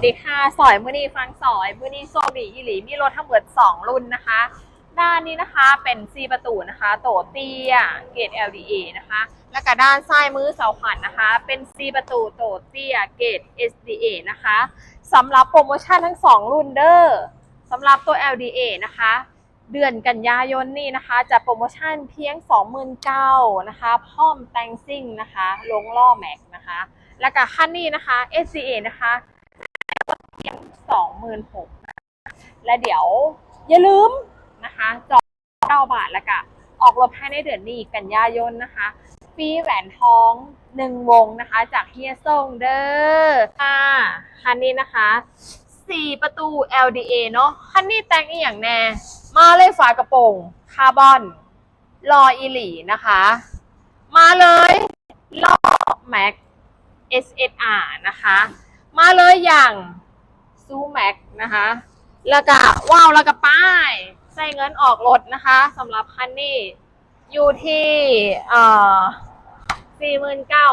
วัสดีค่ะ สอยมือนีฟังสอยมือนีโซบีอีหลี มีรถทั้งหมด2 รุ่นนะคะ ด้านนี้นะคะเป็น4ประตูนะคะ โตเตี้ยเกรด LDA นะคะ แล้วก็ด้านซ้ายมือเสาขวัญนะคะ เป็น4ประตูโตเตี้ยเกรด SDA นะคะสำหรับโปรโมชั่นทั้ง 2 รุ่นเด้อสำหรับตัว LDA นะคะ เดือนกันยายนนี่นะคะ จะโปรโมชั่นเพียง 29,000นะคะ พร้อมแต่งซิ่งนะคะ ลงล่อแม็กนะคะ แล้วก็คันนี้นะคะ SCA นะคะ 26,000นะและเดี๋ยวอย่าลืมนะคะจอง9บาทล้วก็ออกรถภายในเดือนนี้กันยายนนะคะฟรีแหวนทองหนึ่งวงนะคะ จากเฮียส่งเด้อค่ะคันนี้นะคะ 4 ประตู LDA เนาะคันนี้แต่งอีอย่างแน่ มาเลยฝากระโปรงคาร์บอนรออีหลีนะคะ มาเลยลอแม็ก SSR นะคะ มาเลยอย่าง ซูแม็กนะคะ แล้วก็ว้าวแล้วก็ป้ายใส่เงินออกรถนะคะสำหรับคันนี้ อยู่ที่เอ่อสี่หมื่นเก้า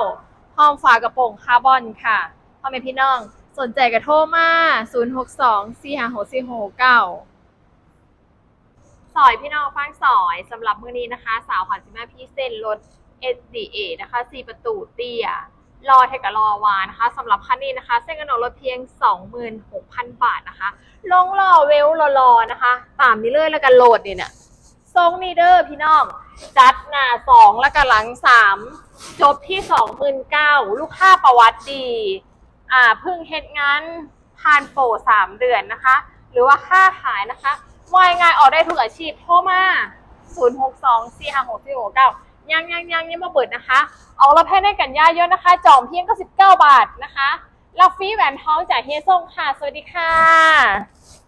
พร้อมฝากระโปรงคาร์บอนค่ะพ่อแม่พี่น้องสนใจก็โทรมา 0 6 2 4 5 6 4 6 9 สอยพี่น้องฟังสอยสำหรับมื้อนี้นะคะ สาวขวัญสิมาพี่เส้นรถ SDA นะคะ 4 ประตูเตี้ย รอเทคกับรอวานะคะสำหรับคันนี้นะคะ เส้นกระหนกรถเพียง 26,000 บาทนะคะลงรอเวลรอๆนะคะ ตามนี้เลยแล้วกันโหลดเนี่ยเนี่ยทรงนี้เด้อพี่น้อง จัดหน้าสองแล้วก็หลังสามจบที่สองหมื่นเก้าลูกค้าประวัติดี อ่าเพิ่งเฮ็ดงานผ่านโปรสามเดือนนะคะ หรือว่าค่าขายนะคะวายงานออกได้ทุกอาชีพโทรมา 0 6 2 4 5 6 4 6 9 ยังยังยังยังมาเปิดนะคะ ออกรับให้ในกันยายอะนะคะ จองเพียงก็ 19 บาทนะคะรับฟรีแหวนทองจากเฮียส่งค่ะ สวัสดีค่ะ